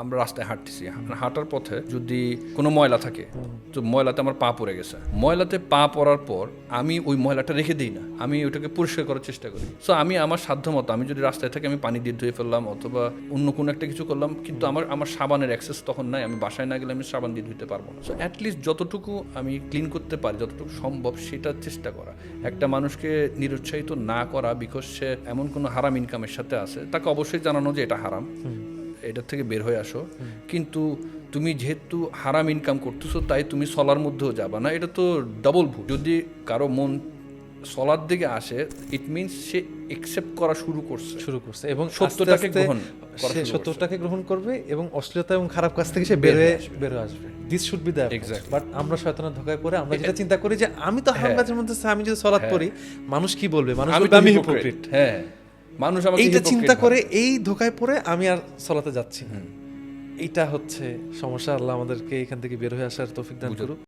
আমরা রাস্তায় হাঁটতেছি। হাঁটার পথে যদি কোনো ময়লা থাকে, তো ময়লাতে আমার পা পড়ে গেছে। ময়লাতে পা পড়ার পর আমি ওই ময়লাটা রেখে দিই না। আমি ওটাকে পরিষ্কার করার চেষ্টা করি। সো আমি আমার সাধ্য মতো আমি যদি রাস্তায় থাকি, আমি পানি দিয়ে ধুয়ে ফেললাম অথবা অন্য কোনো একটা কিছু করলাম, কিন্তু আমার আমার সাবানের অ্যাক্সেস তখন নাই। আমি বাসায় না গেলে আমি সাবান দিয়ে ধুতে পারব না। সো অ্যাটলিস্ট যতটুকু আমি ক্লিন করতে পারি, যতটুকু সম্ভব সেটার চেষ্টা করা। একটা মানুষকে নিরুৎসাহিত না করা বিকজ সে এমন কোনো হারাম ইনকামের সাথে আছে, তাকে অবশ্যই জানানো যে এটা হারাম। এটার থেকে বের হয়ে আসো। কিন্তু তুমি যেহেতু হারাম ইনকাম করতেছো তাই তুমি সলার মধ্যেও যাবা না। এটা তো ডাবল ভুল। যদি কারও মন সলার দিকে আসে ইট মিনস সে একসেপ্ট করা শুরু করছে। শুরু করছে এবং সত্যটাকে গ্রহণ সে সত্যটাকে গ্রহণ করবে এবং অশ্লীলতা এবং খারাপ কাজ থেকে সে বের হয়ে বের হয়ে আসবে। This should be the Exactly. But আমরা শয়তানের ধোকায় পড়ে আমরা যেটা চিন্তা করি যে আমি তো হারাম হ্যাঁ। কাজের মধ্যে আছি, আমি যদি সলাৎ করি মানুষ কি বলবে? মানুষ আমি। হিপোক্রিট হ্যাঁ। মানুষ আমাকে এইটা চিন্তা করে এই ধোকায় পড়ে আমি আর সলাতে যাচ্ছি না। এইটা হচ্ছে সমস্যা আল্লাহ আমাদেরকে এখান থেকে বের হয়ে আসার তৌফিক দান করুক।